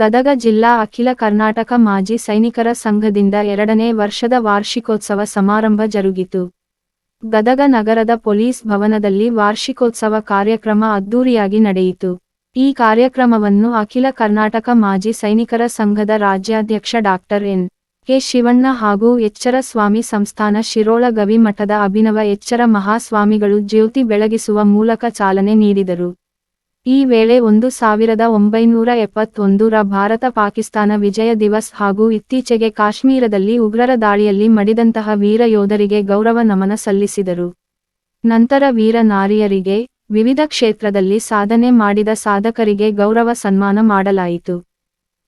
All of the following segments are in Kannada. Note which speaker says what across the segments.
Speaker 1: ಗದಗ ಜಿಲ್ಲಾ ಅಖಿಲ ಕರ್ನಾಟಕ ಮಾಜಿ ಸೈನಿಕರ ಸಂಘದಿಂದ ಎರಡನೇ ವರ್ಷದ ವಾರ್ಷಿಕೋತ್ಸವ ಸಮಾರಂಭ ಜರುಗಿತು. ಗದಗ ನಗರದ ಪೊಲೀಸ್ ಭವನದಲ್ಲಿ ವಾರ್ಷಿಕೋತ್ಸವ ಕಾರ್ಯಕ್ರಮ ಅದ್ದೂರಿಯಾಗಿ ನಡೆಯಿತು. ಈ ಕಾರ್ಯಕ್ರಮವನ್ನು ಅಖಿಲ ಕರ್ನಾಟಕ ಮಾಜಿ ಸೈನಿಕರ ಸಂಘದ ರಾಜ್ಯಾಧ್ಯಕ್ಷ ಡಾಕ್ಟರ್ ಎನ್. ಕೆ. ಶಿವಣ್ಣ ಹಾಗೂ ಎಚ್ಚರ ಸ್ವಾಮಿ ಸಂಸ್ಥಾನ ಶಿರೋಳ ಗವಿ ಮಠದ ಅಭಿನವ ಎಚ್ಚರ ಮಹಾಸ್ವಾಮಿಗಳು ಜ್ಯೋತಿ ಬೆಳಗಿಸುವ ಮೂಲಕ ಚಾಲನೆ ನೀಡಿದರು. ಈ ವೇಳೆ ಒಂದು ಸಾವಿರದ ಒಂಬೈನೂರ ಎಪ್ಪತ್ತೊಂದರ ಭಾರತ ಪಾಕಿಸ್ತಾನ ವಿಜಯ ದಿವಸ್ ಹಾಗೂ ಇತ್ತೀಚೆಗೆ ಕಾಶ್ಮೀರದಲ್ಲಿ ಉಗ್ರರ ದಾಳಿಯಲ್ಲಿ ಮಡಿದಂತಹ ವೀರ ಯೋಧರಿಗೆ ಗೌರವ ನಮನ ಸಲ್ಲಿಸಿದರು. ನಂತರ ವೀರ ನಾರಿಯರಿಗೆ ವಿವಿಧ ಕ್ಷೇತ್ರದಲ್ಲಿ ಸಾಧನೆ ಮಾಡಿದ ಸಾಧಕರಿಗೆ ಗೌರವ ಸನ್ಮಾನ ಮಾಡಲಾಯಿತು.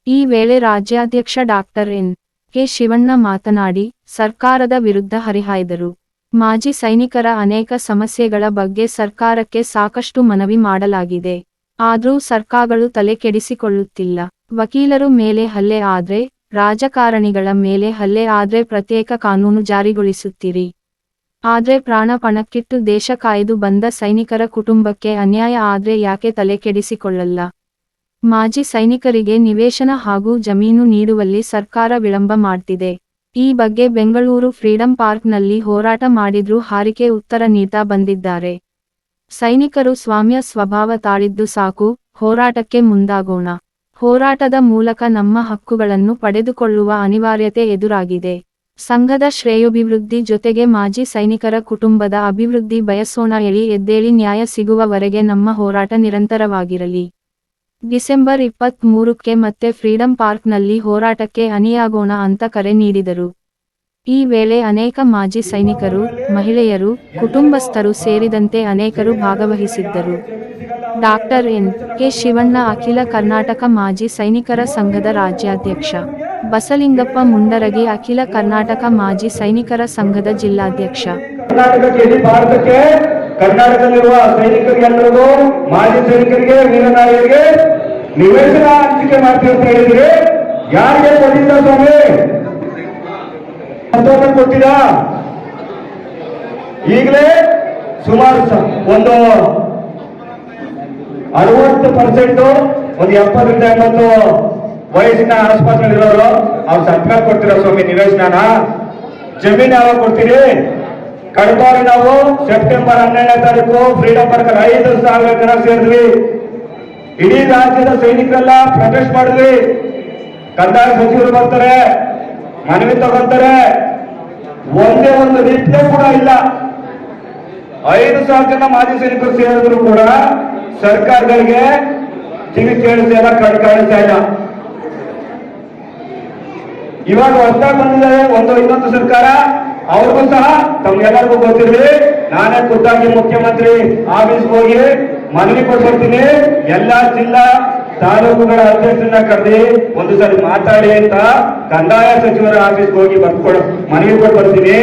Speaker 1: ಈ ವೇಳೆ ರಾಜ್ಯಾಧ್ಯಕ್ಷ ಡಾಕ್ಟರ್ ಎನ್ ಕೆ ಶಿವಣ್ಣ ಮಾತನಾಡಿ, ಸರ್ಕಾರದ ವಿರುದ್ಧ ಹರಿಹಾಯ್ದರು. ಮಾಜಿ ಸೈನಿಕರ ಅನೇಕ ಸಮಸ್ಯೆಗಳ ಬಗ್ಗೆ ಸರ್ಕಾರಕ್ಕೆ ಸಾಕಷ್ಟು ಮನವಿ ಮಾಡಲಾಗಿದೆ. ಆದರೂ ಸರ್ಕಾರಗಳು ತಲೆ ಕೆಡಿಸಿಕೊಳ್ಳುತ್ತಿಲ್ಲ ವಕೀಲರು ಮೇಲೆ ಹಲ್ಲೆ ಆದ್ರೆ, ರಾಜಕಾರಣಿಗಳ ಮೇಲೆ ಹಲ್ಲೆ ಆದ್ರೆ ಪ್ರತ್ಯೇಕ ಕಾನೂನು ಜಾರಿಗೊಳಿಸುತ್ತೀರಿ. ಆದ್ರೆ ಪ್ರಾಣಪಣಕ್ಕಿಟ್ಟು ದೇಶ ಕಾಯ್ದು ಬಂದ ಸೈನಿಕರ ಕುಟುಂಬಕ್ಕೆ ಅನ್ಯಾಯ ಆದ್ರೆ ಯಾಕೆ ತಲೆ ಕೆಡಿಸಿಕೊಳ್ಳಲ್ಲ ಮಾಜಿ ಸೈನಿಕರಿಗೆ ನಿವೇಶನ ಹಾಗೂ ಜಮೀನು ನೀಡುವಲ್ಲಿ ಸರ್ಕಾರ ವಿಳಂಬ ಮಾಡ್ತಿದೆ. ಈ ಬಗ್ಗೆ ಬೆಂಗಳೂರು ಫ್ರೀಡಂ ಪಾರ್ಕ್ನಲ್ಲಿ ಹೋರಾಟ ಮಾಡಿದ್ರೂ ಹಾರಿಕೆ ಉತ್ತರ ನೀಡ್ತಾ ಬಂದಿದ್ದಾರೆ. ಸೈನಿಕರು ಸ್ವಾಮ್ಯ ಸ್ವಭಾವ ತಾಳಿದ್ದು ಸಾಕು, ಹೋರಾಟಕ್ಕೆ ಮುಂದಾಗೋಣ. ಹೋರಾಟದ ಮೂಲಕ ನಮ್ಮ ಹಕ್ಕುಗಳನ್ನು ಪಡೆದುಕೊಳ್ಳುವ ಅನಿವಾರ್ಯತೆ ಎದುರಾಗಿದೆ. ಸಂಘದ ಶ್ರೇಯೋಭಿವೃದ್ಧಿ ಜೊತೆಗೆ ಮಾಜಿ ಸೈನಿಕರ ಕುಟುಂಬದ ಅಭಿವೃದ್ಧಿ ಬಯಸೋಣ ಎಳಿ ಎದ್ದೇಳಿ ನ್ಯಾಯ ಸಿಗುವವರೆಗೆ ನಮ್ಮ ಹೋರಾಟ ನಿರಂತರವಾಗಿರಲಿ. ಡಿಸೆಂಬರ್ ಇಪ್ಪತ್ತ್ ಮೂರಕ್ಕೆ ಮತ್ತೆ ಫ್ರೀಡಂ ಪಾರ್ಕ್ನಲ್ಲಿ ಹೋರಾಟಕ್ಕೆ ಅನಿಯಾಗೋಣ ಅಂತ ಕರೆ ನೀಡಿದರು. ಈ ವೇಳೆ ಅನೇಕ ಮಾಜಿ ಸೈನಿಕರು, ಮಹಿಳೆಯರು, ಕುಟುಂಬಸ್ಥರು ಸೇರಿದಂತೆ ಅನೇಕರು ಭಾಗವಹಿಸಿದ್ದರು. Doctor N. ಕೆ. ಶಿವಣ್ಣ, ಅಖಿಲ ಕರ್ನಾಟಕ ಮಾಜಿ ಸೈನಿಕರ ಸಂಘದ ರಾಜ್ಯಾಧ್ಯಕ್ಷ. ಬಸಲಿಂಗಪ್ಪ ಮುಂಡರಗಿ, ಅಖಿಲ ಕರ್ನಾಟಕ ಮಾಜಿ ಸೈನಿಕರ ಸಂಘದ ಜಿಲ್ಲಾಧ್ಯಕ್ಷ.
Speaker 2: ಕರ್ನಾಟಕದಲ್ಲಿರುವ ಸೈನಿಕರಿಗೆಲ್ಲರಿಗೂ, ಮಾಜಿ ಸೈನಿಕರಿಗೆ ವೀರನಾರಿಯರಿಗೆ ನಿವೇಶನ ಹಂಚಿಕೆ ಮಾಡ್ತೀವಿ ಅಂತ ಹೇಳಿದ್ರೆ ಯಾರಿಗೆ ಕೊಟ್ಟಿದ್ದ ಸ್ವಾಮಿ? ಕೊಟ್ಟಿರಾ ಈಗಲೇ ಸುಮಾರು ಒಂದು ಅರವತ್ತು ಪರ್ಸೆಂಟ್ ಒಂದು ಎಪ್ಪತ್ತರಿಂದ ಎಂಬತ್ತು ವಯಸ್ಸಿನ ಆಸ್ಪತ್ರೆಗಳಿರೋರು ಅವ್ರು ಸರ್ಕಾರ ಕೊಡ್ತೀರಾ ಸ್ವಾಮಿ ನಿವೇಶನ ಜಮೀನ್ ಯಾವಾಗ ಕೊಡ್ತೀರಿ? ಕಡಬಾರಿ ನಾವು ಸೆಪ್ಟೆಂಬರ್ ಹನ್ನೆರಡನೇ ತಾರೀಕು, ಫ್ರೀಡಂ ಪಾರ್ಕ್ ಐದು ಸಾವಿರ ಜನ ಸೇರಿದ್ವಿ. ಇಡೀ ರಾಜ್ಯದ ಸೈನಿಕರೆಲ್ಲ ಪ್ರೊಟೆಸ್ಟ್ ಮಾಡಿದ್ವಿ ಕಂದಾಯ ಸಚಿವರು ಬರ್ತಾರೆ, ಮನವಿ ತಗೊಂತಾರೆ. ಒಂದೇ ಒಂದು ರೀತಿಯ ಕೂಡ ಇಲ್ಲ. ಐದು ಸಾವಿರ ಜನ ಮಾಜಿ ಸೈನಿಕರು ಸೇರಿದ್ರು ಕೂಡ ಸರ್ಕಾರಗಳಿಗೆ ಕಿವಿ ಕೇಳಿಸ್ತಾ ಇಲ್ಲ ಕಣ್ ಕಾಣಿಸ್ತಾ ಇಲ್ಲ. ಇವಾಗ ಹೊಸ ಬಂದಿದ್ದಾರೆ ಒಂದು ಇನ್ನೊಂದು ಸರ್ಕಾರ. ಅವ್ರಿಗೂ ಸಹ ತಮ್ಗೆಲ್ಲರಿಗೂ ಗೊತ್ತಿರಲಿ. ನಾನೇ ಖುದ್ದಾಗಿ ಮುಖ್ಯಮಂತ್ರಿ ಆಫೀಸ್ಗೆ ಹೋಗಿ ಮನವಿ ಕೊಟ್ಬಿಡ್ತೀನಿ ಎಲ್ಲಾ ಜಿಲ್ಲಾ ತಾಲೂಕುಗಳ ಅಧ್ಯಕ್ಷರನ್ನ ಕರೆದಿ ಒಂದು ಸಾರಿ ಮಾತಾಡಿ ಅಂತ ಕಂದಾಯ ಸಚಿವರ ಆಫೀಸ್ಗೆ ಹೋಗಿ ಬರ್ಕೊಡ. ಮನವಿ ಕೊಟ್ಟು ಬರ್ತೀನಿ.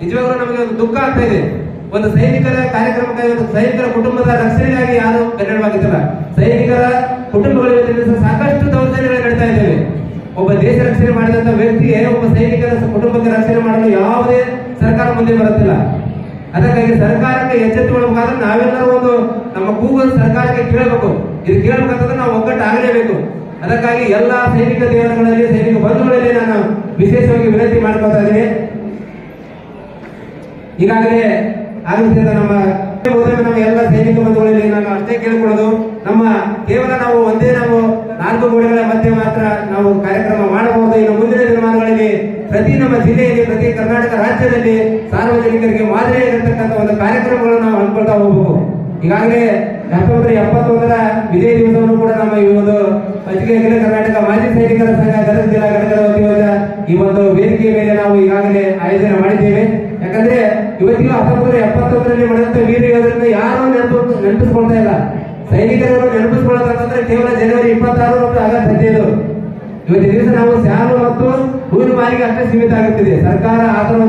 Speaker 3: ನಿಜವಾಗ್ಲೂ ನಮಗೆ ಒಂದು ದುಃಖ ಆಗ್ತಾ ಇದೆ. ಒಂದು ಸೈನಿಕರ ಕಾರ್ಯಕ್ರಮಕ್ಕಾಗಿ ಸೈನಿಕರ ಕುಟುಂಬದ ರಕ್ಷಣೆಗಾಗಿ ಯಾರು ಕನ್ನಡವಾಗಿದ್ದಲ್ಲ ಸೈನಿಕರ ಕುಟುಂಬಗಳ ಜೊತೆ ಸಾಕಷ್ಟು ದೌರ್ಜನ್ಯಗಳು ನಡೀತಾ ಇದ್ದೇವೆ. ಒಬ್ಬ ದೇಶ ರಕ್ಷಣೆ ಮಾಡಿದಂತ ವ್ಯಕ್ತಿಗೆ, ಒಬ್ಬ ಸೈನಿಕರ ಕುಟುಂಬಕ್ಕೆ ರಕ್ಷಣೆ ಮಾಡಲು ಯಾವುದೇ ಸರ್ಕಾರ ಮುಂದೆ ಬರುತ್ತಿಲ್ಲ. ಅದಕ್ಕಾಗಿ ಸರ್ಕಾರಕ್ಕೆ ಎಚ್ಚೆತ್ತುಕೊಳ್ಬೇಕಾದ್ರೆ ನಾವೆಲ್ಲರೂ ಒಂದು ನಮ್ಮ ಕೂಗಲ್ ಸರ್ಕಾರಕ್ಕೆ ಕೇಳಬೇಕು. ಇದು ಕೇಳಬೇಕಂತಂದ್ರೆ ನಾವು ಒಗ್ಗಟ್ಟು ಆಗಲೇಬೇಕು. ಅದಕ್ಕಾಗಿ ಎಲ್ಲಾ ಸೈನಿಕ ದೇವರುಗಳಲ್ಲಿ, ಸೈನಿಕ ಬಂಧುಗಳಲ್ಲಿ ನಾನು ವಿಶೇಷವಾಗಿ ವಿನಂತಿ ಮಾಡ್ಕೊತಾ ಇದ್ದೀನಿ. ಈಗಾಗಲೇ ಆಗಮಿಸಿದ ನಮ್ಮ ನಮ್ಮ ಎಲ್ಲ ಸೈನಿಕ ಬಂಧುಗಳಲ್ಲಿ ನಾನು ಅಷ್ಟೇ ಕೇಳಿಕೊಳ್ಳೋದು. ನಮ್ಮ ಕೇವಲ ನಾವು ಒಂದೇ ನಾವು ನಾಲ್ಕು ಗೋಡೆಗಳ ಮಧ್ಯೆ ಮಾತ್ರ ನಾವು ರಾಜ್ಯದಲ್ಲಿ ಸಾರ್ವಜನಿಕರಿಗೆ ಮಾದರಿಯಾಗಿರ್ತಕ್ಕಂಥ ಒಂದು ಕಾರ್ಯಕ್ರಮಗಳನ್ನು ನಾವು ಹಮ್ಮಿಕೊಳ್ತಾ ಹೋಗಬೇಕು. ಈಗಾಗಲೇ ಹತ್ತೊಂಬತ್ತು ಎಪ್ಪತ್ತೊಂದರ ವಿಜಯ ದಿವಸವನ್ನು ಕೂಡ ನಮ್ಮ ಈ ಒಂದು ಅಖಿಲ ಕರ್ನಾಟಕ ಮಾಜಿ ಸೈನಿಕರ ಸಂಘ ಗದಗ ಜಿಲ್ಲಾ ಘಟಕದ ವತಿಯಿಂದ ಈ ಒಂದು ವೇದಿಕೆಯ ಮೇಲೆ ನಾವು ಈಗಾಗಲೇ ಆಯೋಜನೆ ಮಾಡಿದ್ದೇವೆ. ಯಾಕಂದ್ರೆ ಇವತ್ತಿಗೂ ಹತ್ತೊಂಬತ್ತು ಎಪ್ಪತ್ತೊಂದರಲ್ಲಿ ಮಾಡಿದಂತ ವೀರ ಯೋಧರನ್ನ ಯಾರು ನೆನಪು, ನೆನಪಿಸ್ಕೊಳ್ತಾ ಇಲ್ಲ. ಸೈನಿಕರನ್ನು ನೆನಪಿಸ್ಕೊಳ್ಳೋದಂತಂದ್ರೆ ಕೇವಲ ಜನವರಿ ಇಪ್ಪತ್ತಾರು ಮತ್ತು ಆಗಸ್ಟ್ ಹದಿನೈದು. ಇವತ್ತಿನ ದಿವಸ ನಾವು ಶಾಲು ಮತ್ತು ಹೂವಿನ ಮಾರಿಗೆ ಅಷ್ಟೇ ಸೀಮಿತ ಆಗುತ್ತಿದೆ. ಸರ್ಕಾರ ಆತನ